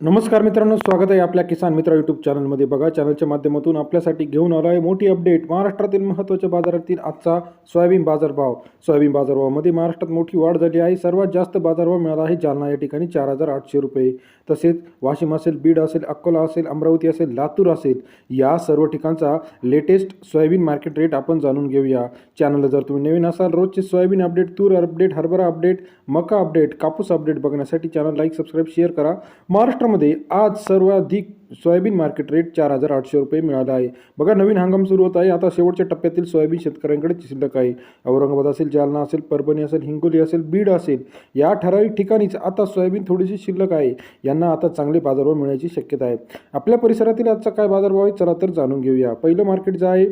नमस्कार मित्रांनो स्वागत आहे आपल्या किसान मित्र यूट्यूब चॅनलमध्ये बघा चॅनलच्या माध्यमातून आपल्यासाठी घेऊन आलो आहे मोठी अपडेट महाराष्ट्रातील महत्त्वाच्या बाजारातील आजचा सोयाबीन बाजारभाव. सोयाबीन बाजारभावामध्ये महाराष्ट्रात मोठी वाढ झाली आहे. सर्वात जास्त बाजारभाव मिळाला आहे जालना या ठिकाणी चार हजार आठशे रुपये. तसेच वाशिम असेल बीड असेल अकोला असेल अमरावती असेल लातूर असेल या सर्व ठिकाणचा लेटेस्ट सोयाबीन मार्केट रेट आपण जाणून घेऊया. चॅनलला जर तुम्ही नवीन असाल रोजचे सोयाबीन अपडेट तूर अपडेट हरभरा अपडेट मका अपडेट कापूस अपडेट बघण्यासाठी चॅनल लाईक सबस्क्राईब शेअर करा. महाराष्ट्रामध्ये आज सर्वाधिक सोयाबीन मार्केट रेट चार हजार आठशे रुपये मिळाला आहे. बघा नवीन हंगाम सुरू होत आहे. आता शेवटच्या टप्प्यातील सोयाबीन शेतकऱ्यांकडे शिल्लक आहे. औरंगाबाद असेल जालना असेल परभणी असेल हिंगोली असेल बीड असेल या ठराविक ठिकाणीच आता सोयाबीन थोडीशी शिल्लक आहे. यांना आता चांगले बाजारभाव मिळण्याची शक्यता आहे. आपल्या परिसरातील आजचा काय बाजारभाव आहे चला तर जाणून घेऊया. पहिलं मार्केट जे आहे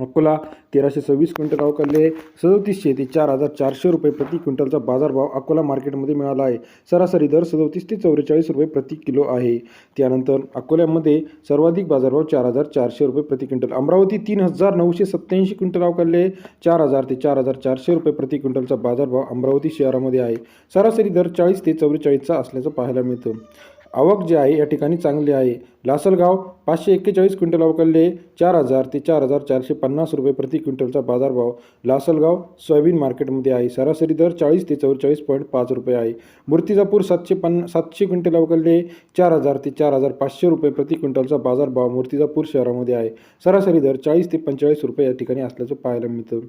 अकोला तेराशे सव्वीस क्विंटल अवकाले सदोतीसशे ते चार हजार चारशे रुपये प्रति क्विंटलचा बाजारभाव अकोला मार्केटमध्ये मिळाला आहे. सरासरी दर सदोतीस ते चौवेचाळीस रुपये प्रति किलो आहे. त्यानंतर अकोल्यामध्ये सर्वाधिक बाजारभाव चार हजार चारशे रुपये प्रति क्विंटल. अमरावती तीन हजार नऊशे सत्त्याऐंशी क्विंटल अवकाले चार हजार ते चार हजार चारशे रुपये प्रति क्विंटलचा बाजारभाव अमरावती शहरामध्ये आहे. सरासरी दर चाळीस ते चौवेचाळीसचा असल्याचं पाहायला मिळतं. आवक जी आहे या ठिकाणी चांगली आहे. लासलगाव पाचशे एक्केचाळीस क्विंटल अवकलले चार हजार ते चार हजार चारशे पन्नास रुपये प्रति क्विंटलचा बाजारभाव लासलगाव सोयाबीन मार्केटमध्ये आहे. सरासरी दर चाळीस ते चौवेचाळीस पॉईंट पाच रुपये आहे. मूर्तिजापूर सातशे पन्न सातशे क्विंटल अवकलले चार हजार ते चार हजार पाचशे रुपये प्रति क्विंटलचा बाजारभाव मूर्तिजापूर शहरामध्ये आहे. सरासरी दर चाळीस ते पंचेचाळीस रुपये या ठिकाणी असल्याचं पाहायला मिळतं.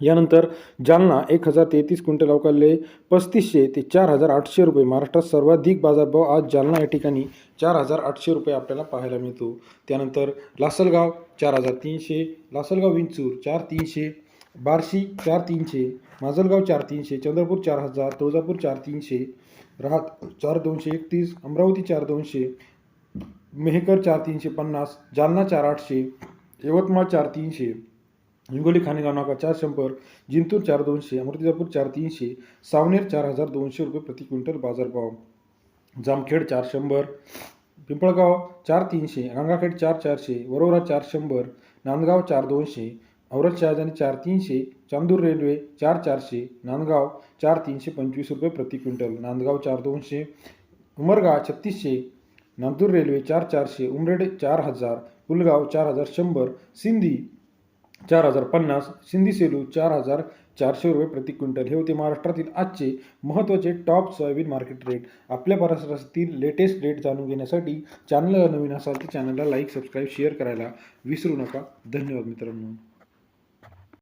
यानंतर जालना एक हजार तेहतीस क्विंटल अवकाले पस्तीसशे ते चार हजार आठशे रुपये. महाराष्ट्रात सर्वाधिक बाजारभाव आज जालना या ठिकाणी चार हजार आठशे रुपये आपल्याला पाहायला मिळतो. त्यानंतर लासलगाव चार हजार तीनशे लासलगाव विंचूर चार तीनशे बार्शी चार तीनशे माजलगाव चार तीनशे चंद्रपूर चार हजार तुळजापूर चार तीनशे राहत चार दोनशे एकतीस अमरावती चार दोनशे मेहकर चार तीनशे पन्नास जालना चार आठशे यवतमाळ चार तीनशे हिंगोली खानेगाव नाका चार शंभर जिंतूर चार दोनशे अमृतिजापूर चार तीनशे सावनेर चार हजार दोनशे रुपये प्रति क्विंटल बाजारभाव. जामखेड चार शंभर पिंपळगाव चार तीनशे गंगाखेड चार चारशे वरोरा चार शंभर नांदगाव चार दोनशे औरत शहाजानी चार तीनशे चांदूर रेल्वे चार चारशे नांदगाव चार तीनशे पंचवीस रुपये प्रति क्विंटल नांदगाव चार दोनशे उमरगा छत्तीसशे नांदूर रेल्वे चार चारशे उमरेड चार हजार पुलगाव चार हजार शंभर सिंधी चार हजार पन्नास सिंधी सेलू चार हजार चारशे रुपये प्रति क्विंटल. हे होते महाराष्ट्रातील आजचे महत्त्वाचे टॉप सोयाबीन मार्केट रेट आपल्या परिसरातील लेटेस्ट रेट जाणून घेण्यासाठी चॅनलला नवीन असाल तर चॅनलला लाईक सबस्क्राईब शेअर करायला विसरू नका. धन्यवाद मित्रांनो.